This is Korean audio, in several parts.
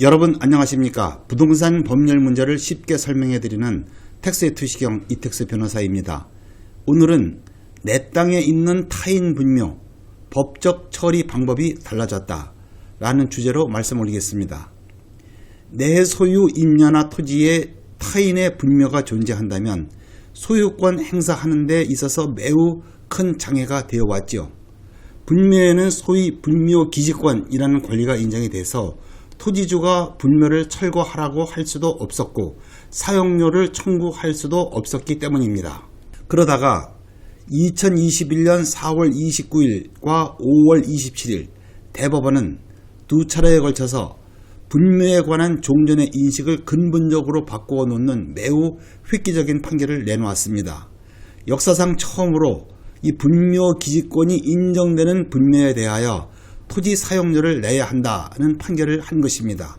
여러분 안녕하십니까? 부동산 법률 문제를 쉽게 설명해 드리는 텍스의 투시경 이텍스 변호사입니다. 오늘은 내 땅에 있는 타인 분묘 법적 처리 방법이 달라졌다 라는 주제로 말씀 올리겠습니다. 내 소유 임야나 토지에 타인의 분묘가 존재한다면 소유권 행사하는 데 있어서 매우 큰 장애가 되어 왔지요. 분묘에는 소위 분묘 기지권이라는 권리가 인정이 돼서 토지주가 분묘를 철거하라고 할 수도 없었고 사용료를 청구할 수도 없었기 때문입니다. 그러다가 2021년 4월 29일과 5월 27일 대법원은 두 차례에 걸쳐서 분묘에 관한 종전의 인식을 근본적으로 바꾸어 놓는 매우 획기적인 판결을 내놓았습니다. 역사상 처음으로 이 분묘 기지권이 인정되는 분묘에 대하여 토지 사용료를 내야 한다는 판결을 한 것입니다.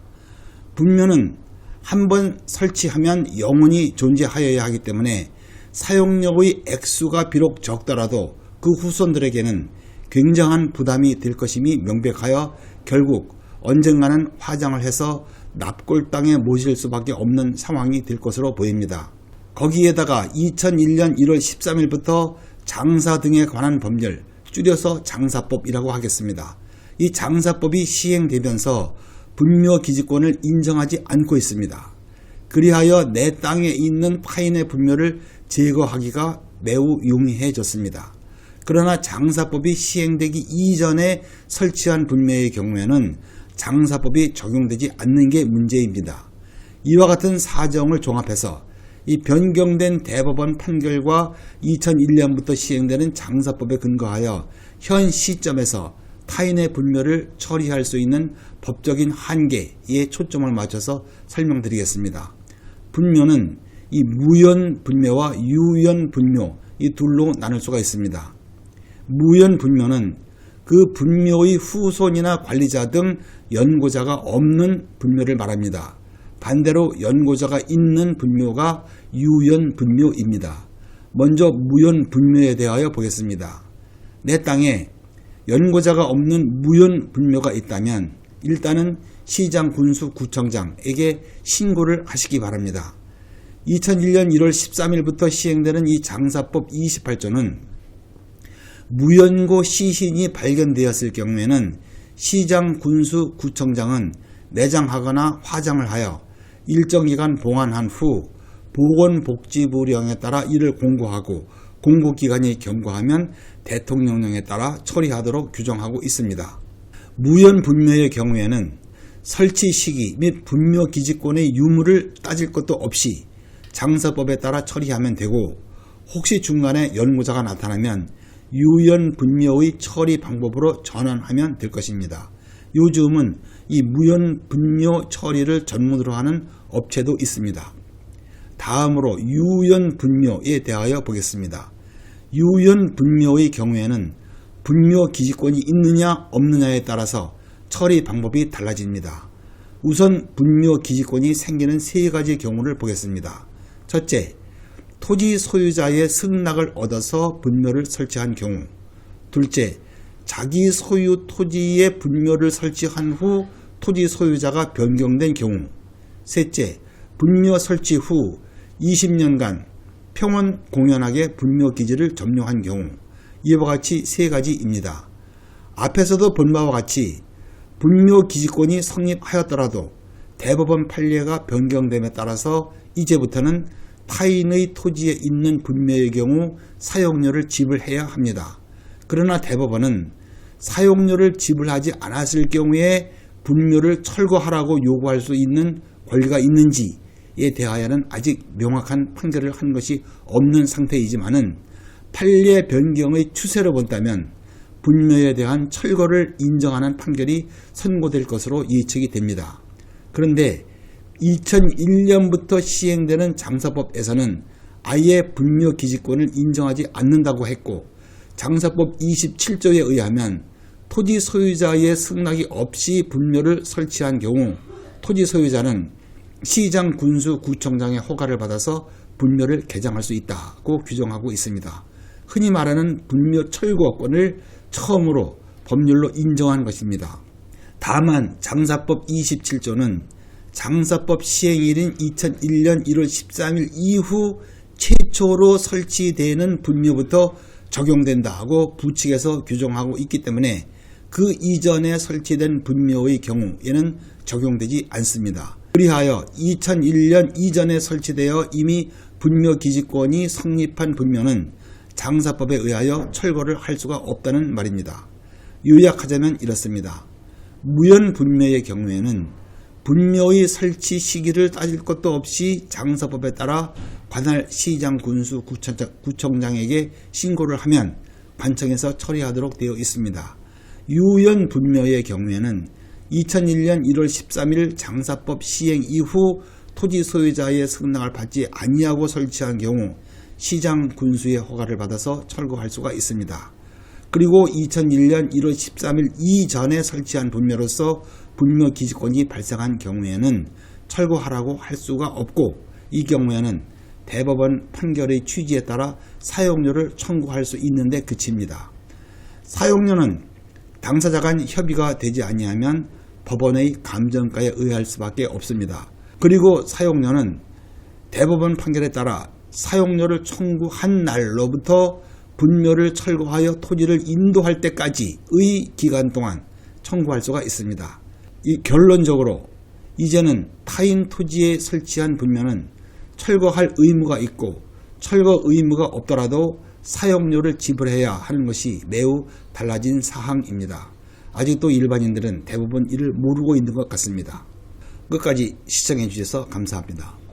분묘는 한 번 설치하면 영원히 존재하여야 하기 때문에 사용료의 액수가 비록 적더라도 그 후손들에게는 굉장한 부담이 될 것임이 명백하여 결국 언젠가는 화장을 해서 납골당에 모실 수밖에 없는 상황이 될 것으로 보입니다. 거기에다가 2001년 1월 13일부터 장사 등에 관한 법률, 줄여서 장사법이라고 하겠습니다. 이 장사법이 시행되면서 분묘 기지권을 인정하지 않고 있습니다. 그리하여 내 땅에 있는 타인의 분묘를 제거하기가 매우 용이해졌습니다. 그러나 장사법이 시행되기 이전에 설치한 분묘의 경우에는 장사법이 적용되지 않는 게 문제입니다. 이와 같은 사정을 종합해서 이 변경된 대법원 판결과 2001년부터 시행되는 장사법에 근거하여 현 시점에서 타인의 분묘를 처리할 수 있는 법적인 한계에 초점을 맞춰서 설명드리겠습니다. 분묘는 이 무연 분묘와 유연 분묘 이 둘로 나눌 수가 있습니다. 무연 분묘는 그 분묘의 후손이나 관리자 등 연고자가 없는 분묘를 말합니다. 반대로 연고자가 있는 분묘가 유연 분묘입니다. 먼저 무연 분묘에 대하여 보겠습니다. 내 땅에 연고자가 없는 무연 분묘가 있다면 일단은 시장 군수 구청장에게 신고를 하시기 바랍니다. 2001년 1월 13일부터 시행되는 이 장사법 28조는 무연고 시신이 발견되었을 경우에는 시장 군수 구청장은 내장하거나 화장을 하여 일정 기간 봉안한 후 보건복지부령에 따라 이를 공고하고 공고기관이 경고하면 대통령령에 따라 처리하도록 규정하고 있습니다. 무연분묘의 경우에는 설치 시기 및 분묘 기지권의 유무를 따질 것도 없이 장사법에 따라 처리하면 되고 혹시 중간에 연구자가 나타나면 유연분묘의 처리 방법으로 전환하면 될 것입니다. 요즘은 이 무연분묘 처리를 전문으로 하는 업체도 있습니다. 다음으로 유연분묘에 대하여 보겠습니다. 유연분묘의 경우에는 분묘 기지권이 있느냐 없느냐에 따라서 처리 방법이 달라집니다. 우선 분묘 기지권이 생기는 세 가지 경우를 보겠습니다. 첫째, 토지 소유자의 승낙을 얻어서 분묘를 설치한 경우. 둘째, 자기 소유 토지에 분묘를 설치한 후 토지 소유자가 변경된 경우. 셋째, 분묘 설치 후 20년간 평원 공연하게 분묘 기지를 점령한 경우 이와 같이 세 가지입니다. 앞에서도 본 바와 같이 분묘 기지권이 성립하였더라도 대법원 판례가 변경됨에 따라서 이제부터는 타인의 토지에 있는 분묘의 경우 사용료를 지불해야 합니다. 그러나 대법원은 사용료를 지불하지 않았을 경우에 분묘를 철거하라고 요구할 수 있는 권리가 있는지 에 대하여는 아직 명확한 판결을 한 것이 없는 상태이지만은 판례 변경의 추세로 본다면 분묘에 대한 철거를 인정하는 판결이 선고될 것으로 예측이 됩니다. 그런데 2001년부터 시행되는 장사법에서는 아예 분묘 기지권을 인정하지 않는다고 했고 장사법 27조에 의하면 토지 소유자의 승낙이 없이 분묘를 설치한 경우 토지 소유자는 시장 군수 구청장의 허가를 받아서 분묘를 개장할 수 있다고 규정하고 있습니다. 흔히 말하는 분묘 철거권을 처음으로 법률로 인정한 것입니다. 다만 장사법 27조는 장사법 시행일인 2001년 1월 13일 이후 최초로 설치되는 분묘부터 적용된다 하고 부칙에서 규정하고 있기 때문에 그 이전에 설치된 분묘의 경우에는 적용되지 않습니다. 그리하여 2001년 이전에 설치되어 이미 분묘 기지권이 성립한 분묘는 장사법에 의하여 철거를 할 수가 없다는 말입니다. 요약하자면 이렇습니다. 무연 분묘의 경우에는 분묘의 설치 시기를 따질 것도 없이 장사법에 따라 관할 시장 군수 구청장, 구청장에게 신고를 하면 관청에서 처리하도록 되어 있습니다. 유연 분묘의 경우에는 2001년 1월 13일 장사법 시행 이후 토지 소유자의 승낙을 받지 아니하고 설치한 경우 시장 군수의 허가를 받아서 철거할 수가 있습니다. 그리고 2001년 1월 13일 이전에 설치한 분묘로서 분묘 기지권이 발생한 경우에는 철거하라고 할 수가 없고 이 경우에는 대법원 판결의 취지에 따라 사용료를 청구할 수 있는데 그칩니다. 사용료는 당사자 간 협의가 되지 아니하면 법원의 감정가에 의할 수밖에 없습니다. 그리고 사용료는 대법원 판결에 따라 사용료를 청구한 날로부터 분묘를 철거하여 토지를 인도할 때까지의 기간 동안 청구할 수가 있습니다. 이 결론적으로 이제는 타인 토지에 설치한 분묘는 철거할 의무가 있고 철거 의무가 없더라도 사용료를 지불해야 하는 것이 매우 달라진 사항입니다. 아직도 일반인들은 대부분 이를 모르고 있는 것 같습니다. 끝까지 시청해 주셔서 감사합니다.